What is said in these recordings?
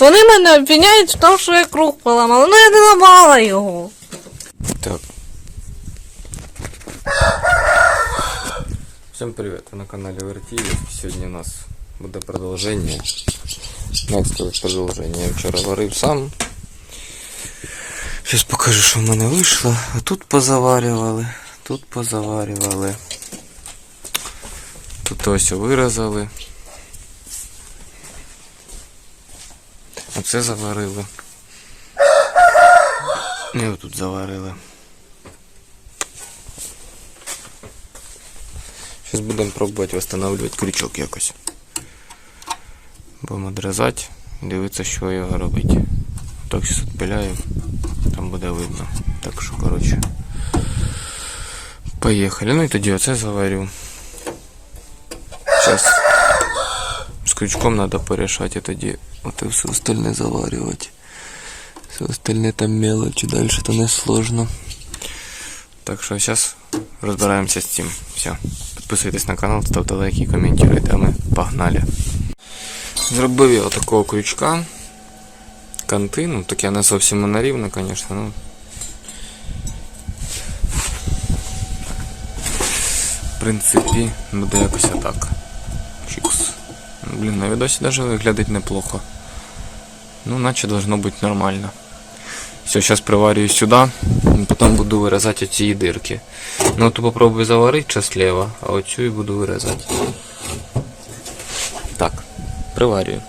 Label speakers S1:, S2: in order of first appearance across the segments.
S1: Вони мене обвиняють в тому, що я круг поламала. Ну я не ламала його.
S2: Так. Всем привет, вы на канале Вертили. Сегодня у нас буде продовження. Ну, як сказати, продовження. Я вчора варив сам. Зараз покажу, що в мене вийшло. А тут позаварювали, тут позаварювали. Тут ось виразали. Оце заварили. І отут заварили. Зараз будемо пробувати встановлювати крючок якось. Будемо відрізати і дивитися, що його робити. Так зараз відпиляю, там буде видно. Так що, коротше. Поїхали. Ну і тоді оце заварю. крючком треба порішати, і тоді оте все остальне заварювати. Все остальне там мелочи, дальше то не сложно. Так що зараз розбираємося з цим. Все. Підписуйтесь на канал, ставте лайки, коментуйте, а ми погнали. Зробив я такого крючка. Канти, ну таке не зовсім монорівне, звісно, ну. В принципі, буде якось отак. Чікс. Блін, на відосі навіть виглядить неплохо. Ну, наче должно быть нормально. Все, сейчас приварю сюда, и потом буду вырезать эти дырки. Ну, то попробую заварить сейчас слева, а вот и буду вырезать. Так, приварюю.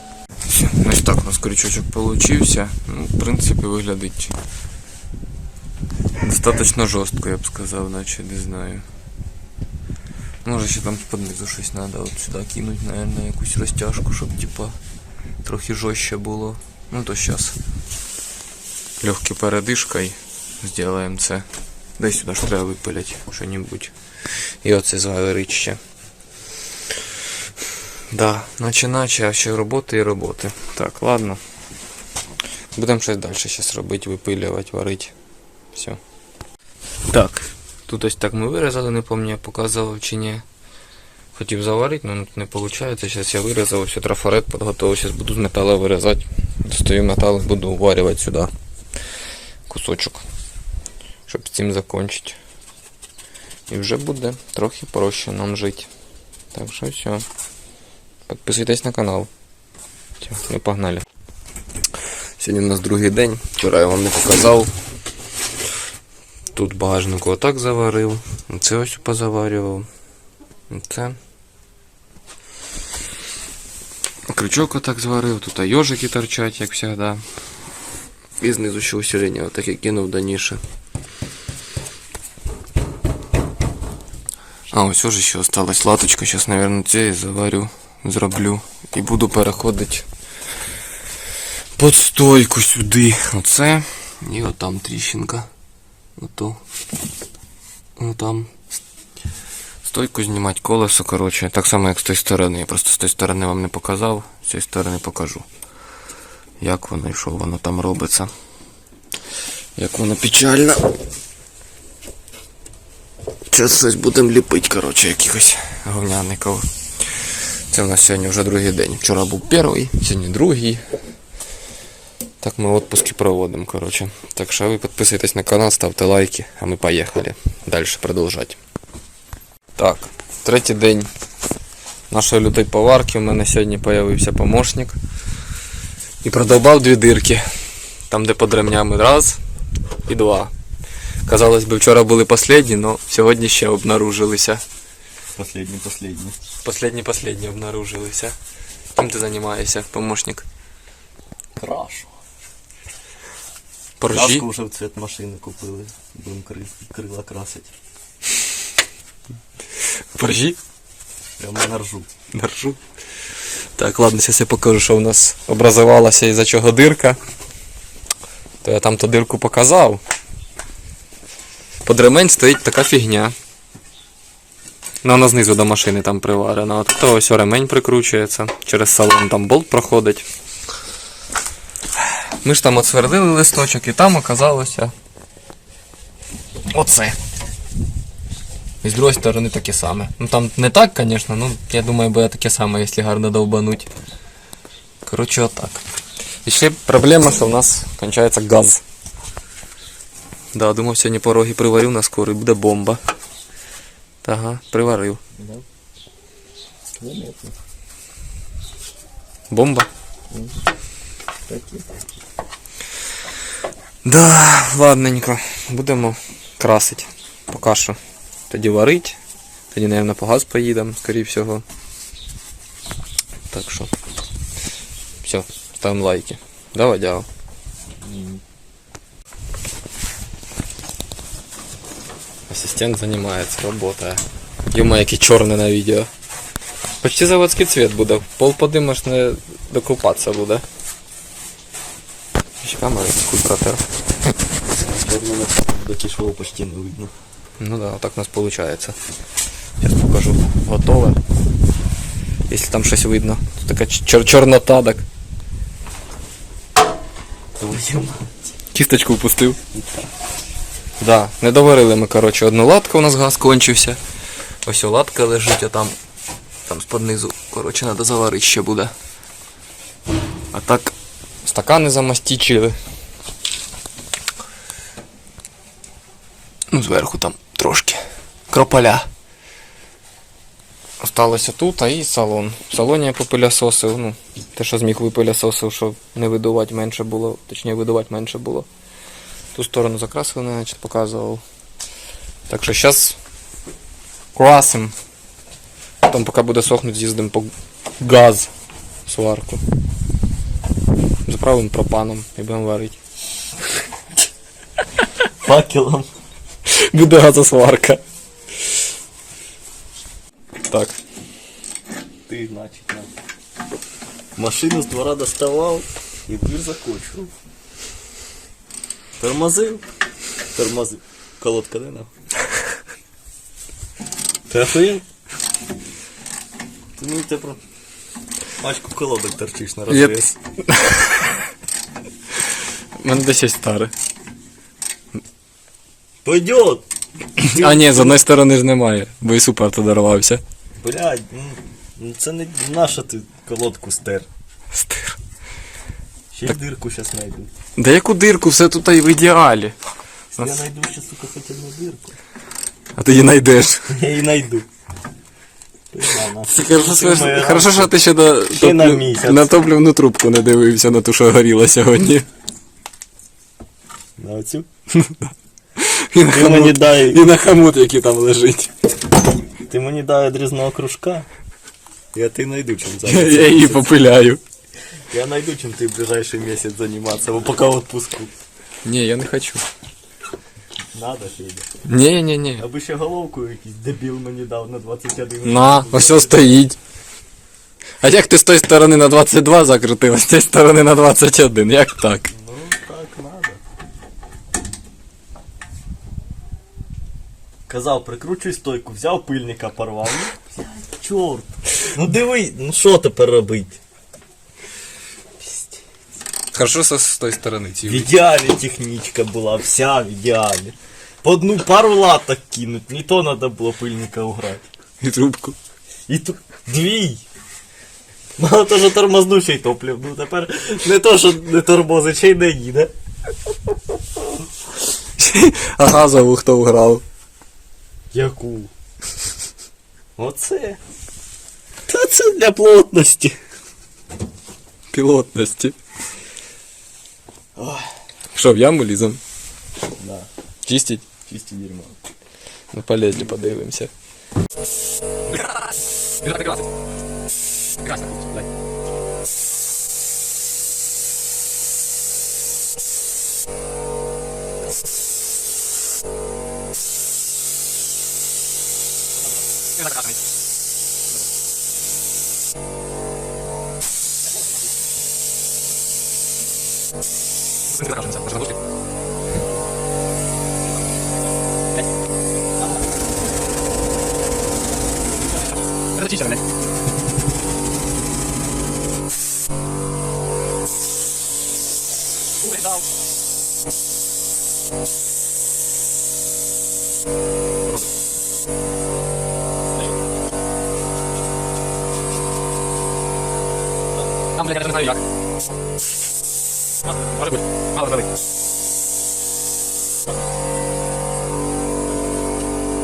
S2: Все, ось так у нас крючочок получився. Ну, в принципі, виглядить достаточно жорстко, я б сказав, наче не знаю. Може ще там понизу щось треба от сюди кинуть, наверное, якусь розтяжку, щоб типа трохи жорстче було. Ну то сейчас легкий передишка і зробимо це. Десь сюди ж треба випилять що-небудь. І оце заварить. Да, наче наче, а ще роботи і роботи. Так, ладно. Будемо щось далі зараз робити, випилювати, варити. Все. Так, тут ось так ми вирізали, не пам'ятаю, показував чи ні. Хотів заварити, але не виходить. Зараз я вирізав, все трафарет підготував, зараз буду з металу вирізати. Достаю метал буду уварювати сюди кусочок, щоб з цим закінчити. І вже буде трохи проще нам жити. Так що все. Підписуйтесь на канал. Все, ми погнали. Сьогодні у нас другий день. Вчора я вам не показав. Тут багажнику отак заварив. Це ось позаварював. Це. Крючок отак зварив, тут йожики торчать, як завжди. І знизу ще усилення, отак я кинув до ніші. А, ось уже ще осталась латочка, зараз, мабуть, цієї заварю, зроблю. І буду переходити під стойку сюди. Оце. І отам тріщинка. Ото. Отам. Стойку знімати колесо, коротше, так само як з тої сторони. Я просто з тої сторони вам не показав, з цієї сторони покажу. Як воно і що воно там робиться. Як воно печально. Зараз щось будемо ліпити, коротше, якихось говняників. Це в нас сьогодні вже другий день. Вчора був перший, сьогодні другий. Так ми відпуски проводимо, коротше. Так що ви підписуйтесь на канал, ставте лайки, а ми поїхали далі продовжувати. Так, третій день нашої лютої поварки. У мене сьогодні з'явився помощник. І продовбав дві дирки. Там, де под ремнями раз і два. Казалось би, вчора були останні, але сьогодні ще обнаружилися.
S3: Последний, последний.
S2: Последні последні обнаружилися. Чим ти займаєшся, помощник?
S3: Крашу.
S2: Поржі?
S3: Краску вже в цвет машини купили. Будемо кри- крила красити.
S2: Поржі?
S3: Прямо на ржу.
S2: Держу. Так, ладно, зараз я покажу, що у нас образувалася із-за чого дирка. То я там ту дирку показав. Под ремень стоїть така фігня. Ну, вона знизу до машини там приварена. От то ось ремень прикручується. Через салон там болт проходить. Ми ж там отсвердили листочок і там оказалося. Оце. І з другої сторони таке саме. Ну там не так, звісно, ну я думаю, буде таке саме, якщо гарно довбануть. Коротше, отак. І ще проблема, що в нас кончається газ. Да, думав, сьогодні пороги приварю на скорий, буде бомба. Ага, приварив. Бомба. Да, ладненько. Будемо красить. Поки що. Тоді варить. Тоді, мабуть, по газ поїдемо, скоріше всього. Так що. Все, ставимо лайки. Давай, дяо. Ассистент занимается, работая. Йома, який чорний на відео. Почти заводський цвет буде. Пол подимаш не докупатися буде. Ще камери хуй протер.
S3: Тепер мене почти не видно.
S2: Ну да, так у нас получается. Сейчас покажу. Готове. Если там щось видно. Тут така чор чорнота, так. Кісточку впустив. Да, не доварили ми, коротше, одну латку, у нас газ кончився. Ось латка лежить, а там, там з-под низу, коротше, треба заварити ще буде. А так, стакани замастічили. Ну, зверху там трошки. Крополя. Осталося тут, а і салон. В салоні я попилясосив, ну, те, що зміг випилясосив, щоб не видувати менше було, точніше видувати менше було. Ту сторону закрасили, значить, показував. Так що зараз красим. Потім поки буде сохнути, з'їздимо по газ сварку. Заправимо пропаном і будемо варити.
S3: Факелом.
S2: Буде газосварка. Так.
S3: Ти, значить, на. Машину з двора доставав і двір закочував. Тормозив. Тормозив. Колодка де нам? Ти охуєн? Ти мені те про пачку колодок торчиш на розвес.
S2: У мене десь є старе.
S3: Пойдет!
S2: А ні, з одної сторони ж немає, бо і супер дорвався.
S3: Блядь, ну, ну це не наша ти колодку стер.
S2: Стир.
S3: Ще й дирку щас знайду.
S2: Да яку дирку, все тут і в ідеалі.
S3: Я знайду ще, сука, хоч одну дирку.
S2: А ти її знайдеш.
S3: Я її знайду. Пизда.
S2: Хорошо, що- хорошо, що ти ще на,
S3: на
S2: трубку не дивився на ту, що горіла сьогодні.
S3: На оцю.
S2: І на,
S3: Ти мені
S2: хомут,
S3: дай,
S2: і на хомут, який там лежить.
S3: ти мені дай одрізного кружка. Я ти знайду чим
S2: Я,
S3: займатися.
S2: я її попиляю.
S3: Я знайду чим ти в ближайший місяць займатися, бо поки в отпуску.
S2: Ні, я не хочу.
S3: Надо, Федя.
S2: Ні, ні, ні.
S3: Аби ще головку якийсь дебіл мені дав на 21.
S2: На, ось ось стоїть. А як ти з тої сторони на 22 закрутив, а з цієї сторони на 21? Як так?
S3: Ну, так Казав, прикручуй стойку, взяв пильника, порвав. Ну, блядь, чорт. Ну диви, ну що тепер робить?
S2: Хорошо со з тої сторони
S3: В
S2: ці.
S3: ідеалі технічка була, вся в ідеалі. По одну пару латок кинуть, не то треба було пильника уграти.
S2: І трубку.
S3: І тут дві. Мало того, що тормознучий топлів, ну тепер не то, що не тормозить, ще й не їде.
S2: А газову хто вграв?
S3: Яку? Оце. Та це для плотності.
S2: Пілотності.
S3: Ой.
S2: Що, в яму лізем?
S3: Да,
S2: Чистить?
S3: чисті дерьмо.
S2: Ну полезли, подивимося. Там, блядь, я не знаю як. Дали.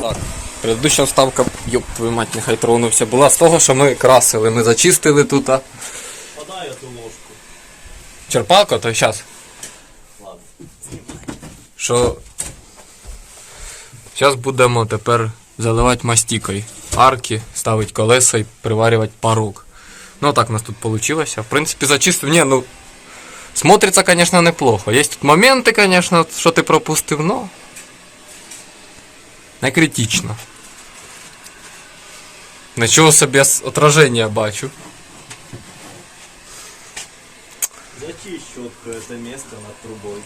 S2: Так. Предыдуща вставка, йоп, твою мать, нехай тронувся, була з того, що ми красили, ми зачистили тут. а.
S3: Подай эту ложку.
S2: Черпалка, то зараз.
S3: Ладно.
S2: Що. Зараз будемо тепер заливати мастікою. Арки, ставити колеса і приварювати парок. Ну так у нас тут вийшло. В принципі, зачистив. Ні, ну. Смотрится, конечно, неплохо. Есть тут моменти, конечно, що ти пропустив, но. Не критично. Нічого собі отраження бачу.
S3: Это место над трубой.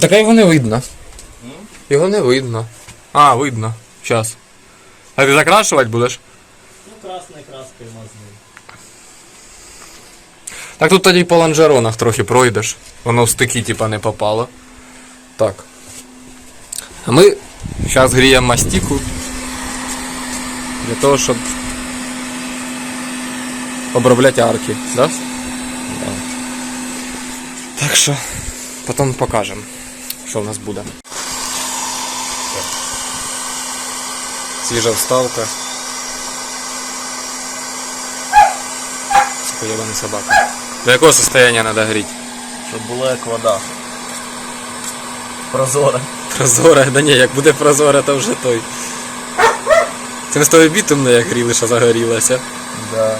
S2: Так а його не видно. Його не видно. А, видно. Щас. А ти закрашувати будеш?
S3: Ну, красной краской мазни.
S2: Так тут тоді по лонжеронах трохи пройдеш. Воно в стики типа не попало. Так. А ми зараз гріємо мастіку. Для того, щоб обробляти арки, да? Да. Так що, потім покажемо, що в нас буде. Свіжа вставка. Поєбаний собака. До якого состояния надо гріти?
S3: Щоб було як вода. Прозоре.
S2: Прозоре, да ні, як буде прозоре, то вже той. Це не з того бітумно, як гріли, що загорілося.
S3: Да.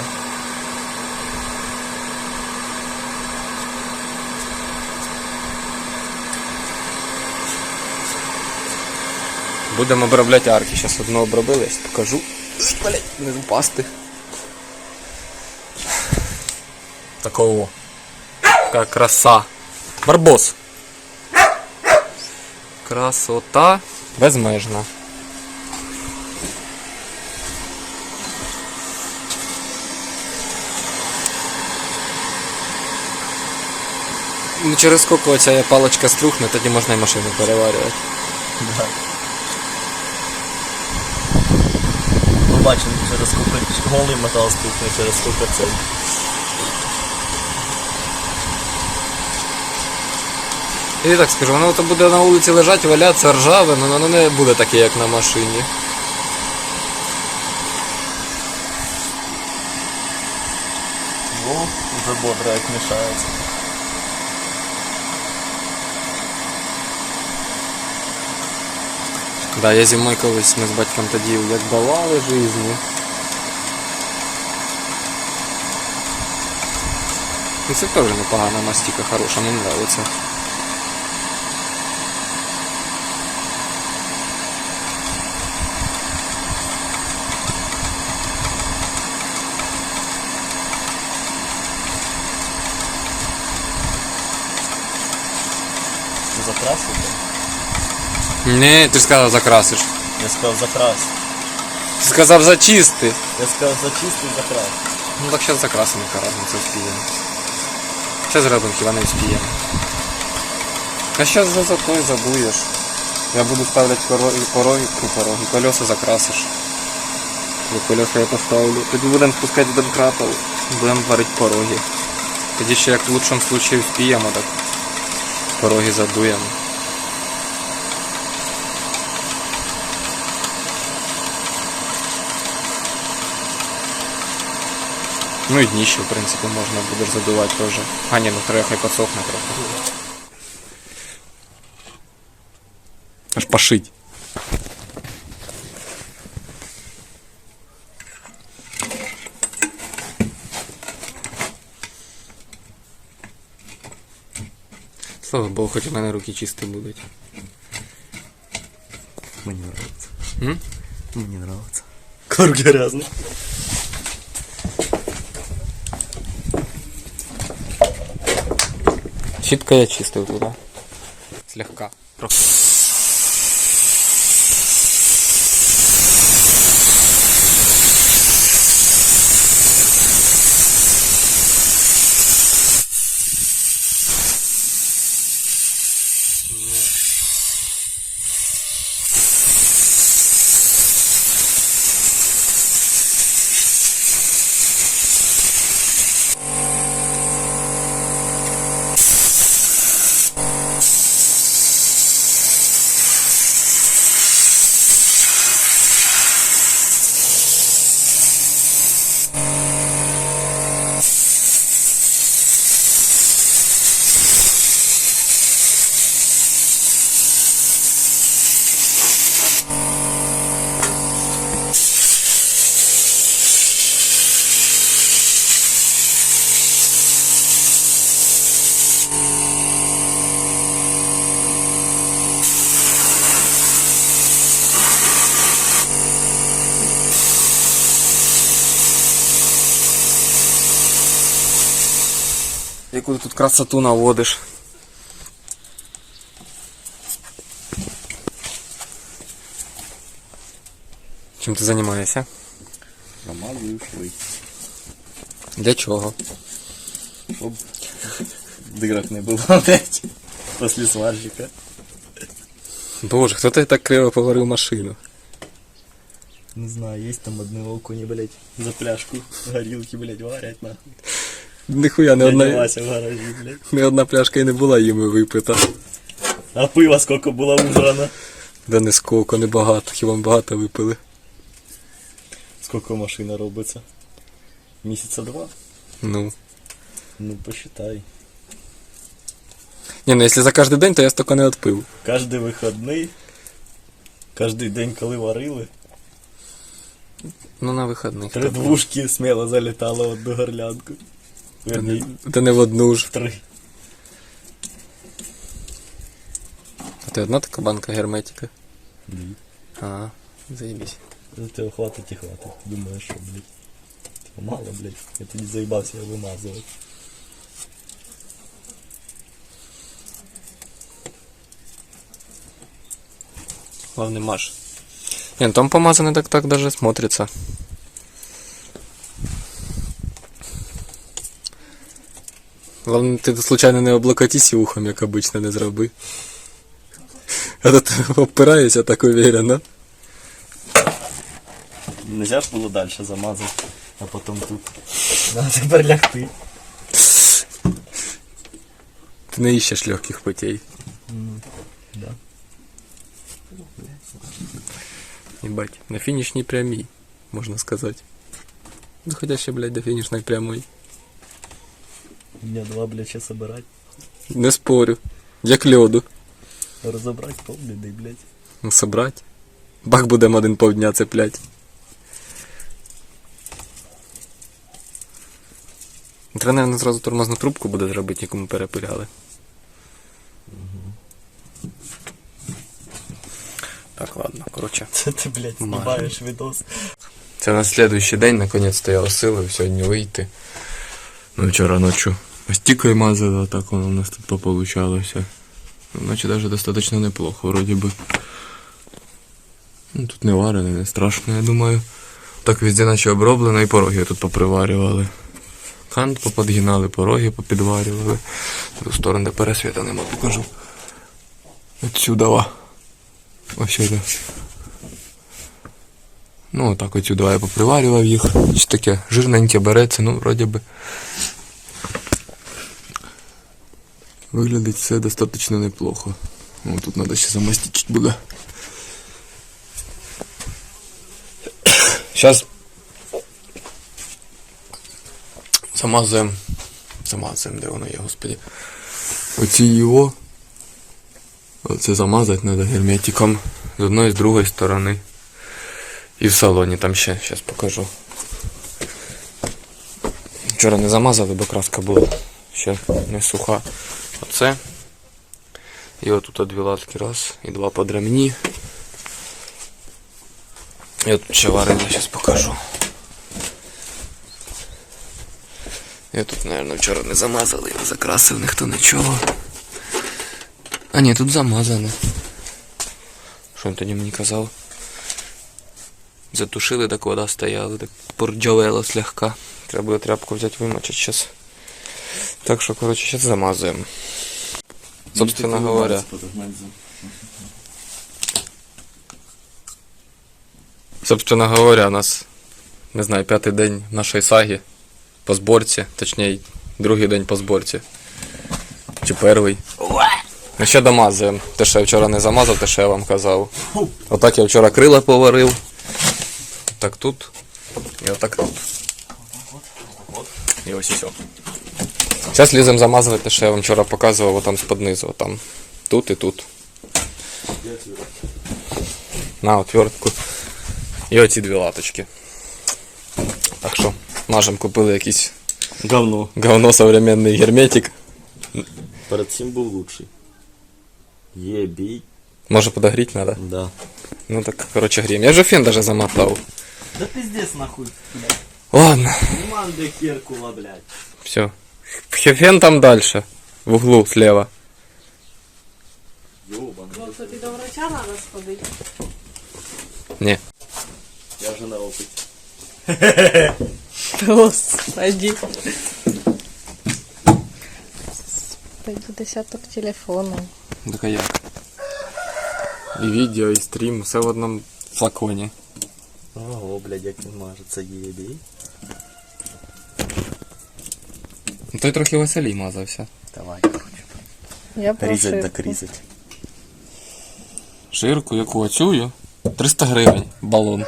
S2: Будемо обробляти арки. Зараз одну обробили, я покажу. Блять, не впасти. Такого. Така краса. Барбос. Красота безмежна. Ну, через скільки оця паличка струхне, тоді можна і машину переварювати.
S3: Да. Побачимо через сколько голий метал стукне, через сколько цей.
S2: Я так скажу, воно то буде на вулиці лежати, валятися ржаве, але воно не буде таке, як на машині.
S3: Во, уже бодро як мішається.
S2: Да, я зимою колись ми з батьком тоді як давали житті. Ну це теж непогана мастика, хороша, мені подобається. Не, ти ж сказав закрасиш.
S3: Я сказав закрас.
S2: Ти сказав зачисти.
S3: Я сказав зачисти і закрас.
S2: Ну так зараз закрасимо, яка разниця вспіємо. Ще зробимо, хіба не вспіємо. А зараз за зато і забуєш. Я буду ставляти пороги, пороги, ну, пороги, колеса закрасиш. І колеса я поставлю. Тоді будемо спускати в домкратов, будемо варити пороги. Тоді ще як в лучшому случаю вспіємо, так пороги задуємо. Ну і дніще, в принципі, можна буде ж задувати теж. А ні, ну треба хай підсохне трохи. Аж пошить. Слава Богу, хоч у мене руки чисті будуть.
S3: Мені нравится.
S2: М?
S3: Мені нравится. Руки грязні.
S2: Щітка я чистив туди. Слегка. яку тут красоту наводиш. Чим ти займаєшся?
S3: Намазую шви.
S2: Для чого?
S3: Щоб дырок не було опять. Після сварщика.
S2: Боже, хто ти так криво поварив машину?
S3: Не знаю, есть там одне окуні, блядь, за пляшку горілки, блядь, варять нахуй.
S2: Ніхуя не одна,
S3: в гаражі, блядь.
S2: не одна пляшка і не була їми випита.
S3: А пива сколько було убрано.
S2: Да не сколько, не багато, хіба ми багато випили.
S3: Сколько машина робиться? Місяця два?
S2: Ну.
S3: Ну, посчитай.
S2: Ні, ну якщо за кожен день, то я стільки не відпив.
S3: Кожний вихідний, кожен день, коли варили,
S2: Ну на вихідних.
S3: три двушки сміло залітало в одну горлянку. Верні,
S2: Та не в одну ж.
S3: три.
S2: А ти одна така банка герметика?
S3: Дві.
S2: А, заебись.
S3: Ну, тебе хватить і хватить. Думаю, що, блядь. Типа, мало, блядь. Я тоді заїбався я вимазувати.
S2: Главный Маш. Не, ну там помазанный так так даже смотрится. Главное, ти случайно не облокотись ухом, як обично, не зроби. А то ти обпираєшся так уверенно.
S3: Нельзя ж було далі замазати, а потім тут. Надо тепер лягти.
S2: Ти не іщеш легких путей.
S3: Да.
S2: Ебать, на финишней прямой, можно сказать. Ну хотя ще, блядь, до финишной прямой.
S3: Дня два, блядь, ще собирать.
S2: Не спорю. Як льоду.
S3: Розібрати полбіди, блядь.
S2: Ну, собрать. Бак будем один повдня цеплять. Треба, наверное, зразу тормозну трубку буде зробити, яку ми перепиляли. Так, ладно, короче.
S3: Це ти, блядь,
S2: Мажем.
S3: знімаєш відос.
S2: Це на слідуючий день, наконець-то я осилив сьогодні вийти. Ну, вчора ночі стікою мазали, а так воно у нас тут пополучалося. Ну, Наче даже достаточно неплохо, вроді би. Ну, тут не варене, не страшно, я думаю. Так везде наче оброблено і пороги тут поприварювали. Кант поподгинали, пороги попідварювали. До сторони, де пересвіта нема, покажу. Отсюда. Ось сюди. Ну, отак отсюди я поприварював їх. Чи таке жирненьке береться, ну, вроді би. Виглядить все достаточно неплохо. Ну, тут треба ще замастити чуть буде. Сейчас замазуємо. Замазуємо, де воно є, господи. Оці його. Оце замазати треба герметиком з одної з другої сторони. І в салоні там ще, зараз покажу. Вчора не замазали, бо краска була ще не суха. Оце. І отут дві латки раз і два под ремні. Я тут ще варила, зараз покажу. Я тут, мабуть, вчора не замазали, не закрасив ніхто нічого. А ні, тут замазано. Що він тоді мені казав? Затушили, так вода стояла, так порджавела слегка. Треба буде тряпку взяти вимочити зараз. Так що, коротше, зараз замазуємо. Собственно говоря. Собственно говоря, у нас, не знаю, п'ятий день нашої саги по зборці, точніше, другий день по зборці. Чи перший. Ну ще домазуємо. Те, що я вчора не замазав, те, що я вам казав. Отак я вчора крила поварив. Так тут. І отак тут. І ось і все. Зараз ліземо замазувати те, що я вам вчора показував, отам з-під низу, отам. Тут і тут. На отвертку. І оці дві латочки. Так що, мажем купили якийсь
S3: Говно.
S2: говно современний герметик.
S3: Перед цим був лучший. Єбій.
S2: Може подогріти треба?
S3: Да.
S2: Ну так, коротше, гріємо. Я вже фен даже замотав.
S3: Да пиздец нахуй, блядь.
S2: Ладно,
S3: Команда Керкула, блядь.
S2: все. Фен там дальше. В углу слева.
S3: Йобан,
S1: тобі до врача треба сходити.
S2: Не.
S3: я вже на опиті.
S1: Господи. Пойду десяток телефону.
S2: Так а як? І відео, і стрім, все в одному флаконі.
S3: Ого, блядь, як він маже, це
S2: Той трохи веселій мазався.
S3: Давай.
S1: Я про
S3: Різать
S1: ширку.
S3: так різать.
S2: Ширку, яку оцюю. 300 гривень балон.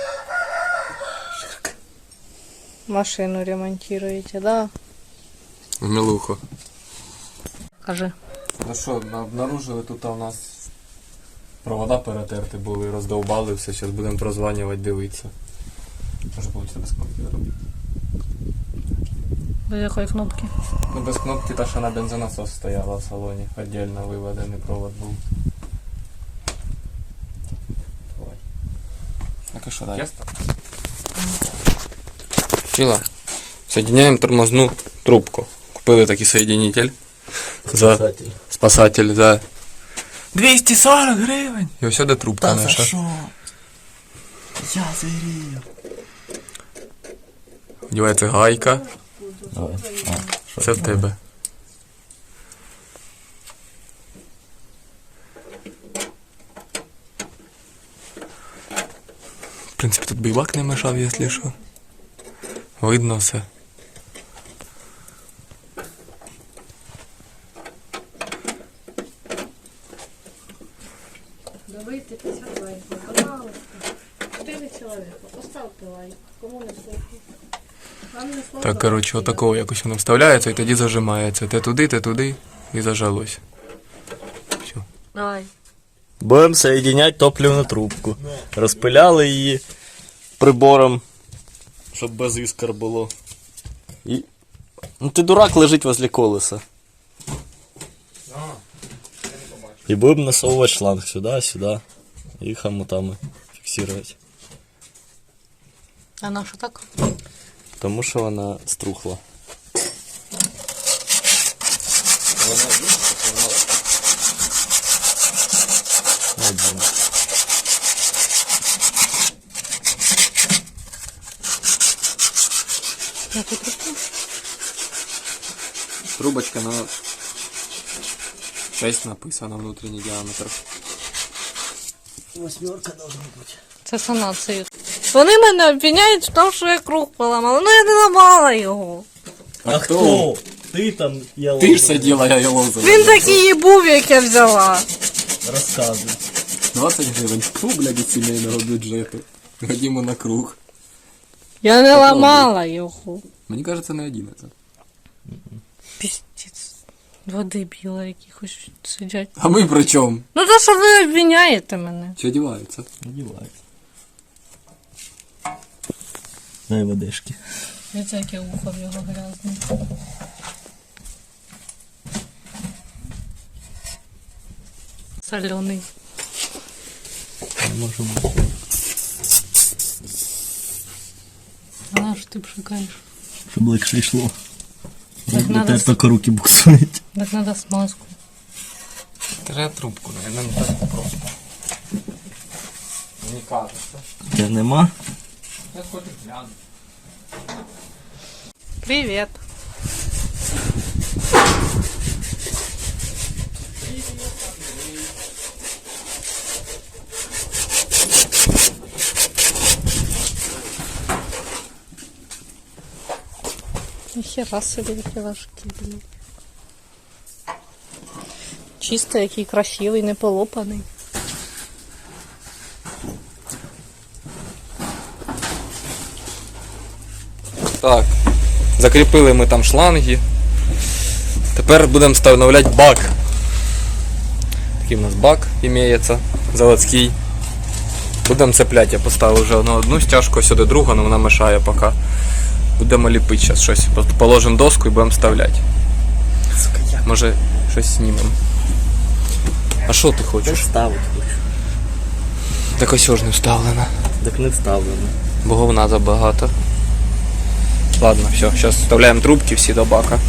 S1: Машину ремонтуєте, да?
S2: В мілуху.
S1: Кажи.
S2: Ну що, обнаружили тут у нас провода перетерти були, роздовбали все, зараз будемо прозванювати, дивитися. Може вийде без кнопки зробити.
S1: Без якої кнопки?
S2: Ну без кнопки та що на бензонасос стояла в салоні. Отдельно виведений провод був. Давай. Так і що далі? Чила. Соединяємо тормозну трубку. Купили такий соединитель. За
S3: Спасатель.
S2: спасатель за 240 гривень. І ось сюди трубка
S3: Та за
S2: наша.
S3: що? Я звірію.
S2: Одівається гайка.
S3: Давай. А, що?
S2: Це в тебе. В принципі, тут бівак не мешав, якщо що. Видно все.
S1: Давайте 50 лайків. Пожалуйста. 4 чоловіка. Поставте лайк. Кому не сложно.
S2: Так, коротше, отакого якось воно вставляється і тоді зажимається. Те туди, те туди і зажалось. Все.
S1: Давай.
S3: Будемо соєдиняти топливну трубку. Розпиляли її прибором, щоб без іскр було. І... Ну ти дурак лежить возле колеса. І будемо насовувати шланг сюди, сюди. І хомутами фіксувати.
S1: А на що так?
S3: Тому що вона струхла. Один.
S1: Я тут руку.
S2: Трубочка на 6 написано внутрішній діаметр.
S3: Восьмерка должна бути.
S1: Це санацію. Вони мене обвиняють в тому, що я круг поламала. Ну я не ламала його.
S3: А хто? Ти там я
S2: Ти ж сиділа, я лозила.
S1: Він такий і був, як я взяла.
S3: Розказуй.
S2: 20 гривень. Фу, блядь, від сімейного бюджету. Ходімо на круг.
S1: Я не ламала його.
S2: Мені кажеться, не 11.
S1: Пістець. Два дебіла якихось сидять.
S2: А ми при чому?
S1: Ну то що ви обвиняєте мене?
S2: Чи одіваються?
S3: Надівається. Дай водишки.
S1: Дивіться, яке ухо в його грязне. Солений.
S3: Не може бути.
S1: А на що ти пшикаєш?
S3: Щоб легше йшло.
S1: Так надо, с-
S3: тільки руки буксують.
S1: так надо смазку.
S2: Треба трубку, наверное, не так просто. Мені кажеться.
S3: Тебе нема?
S2: Я хочу гляну.
S1: Привет. Ніхера собі які важкі, блін. Чисто, який красивий, не полопаний.
S2: Так, закріпили ми там шланги. Тепер будемо встановляти бак. Такий у нас бак імеється, заводський. Будемо цепляти, я поставив вже на одну стяжку, сюди другу, але вона мешає поки. Будемо ліпити зараз щось. Просто Положимо доску і будемо вставляти. Може щось знімемо. А що ти хочеш?
S3: ставити хочу.
S2: Так ось ж не вставлено.
S3: Так не вставлено.
S2: Бо говна забагато. Ладно, все, сейчас вставляем трубки все до бака.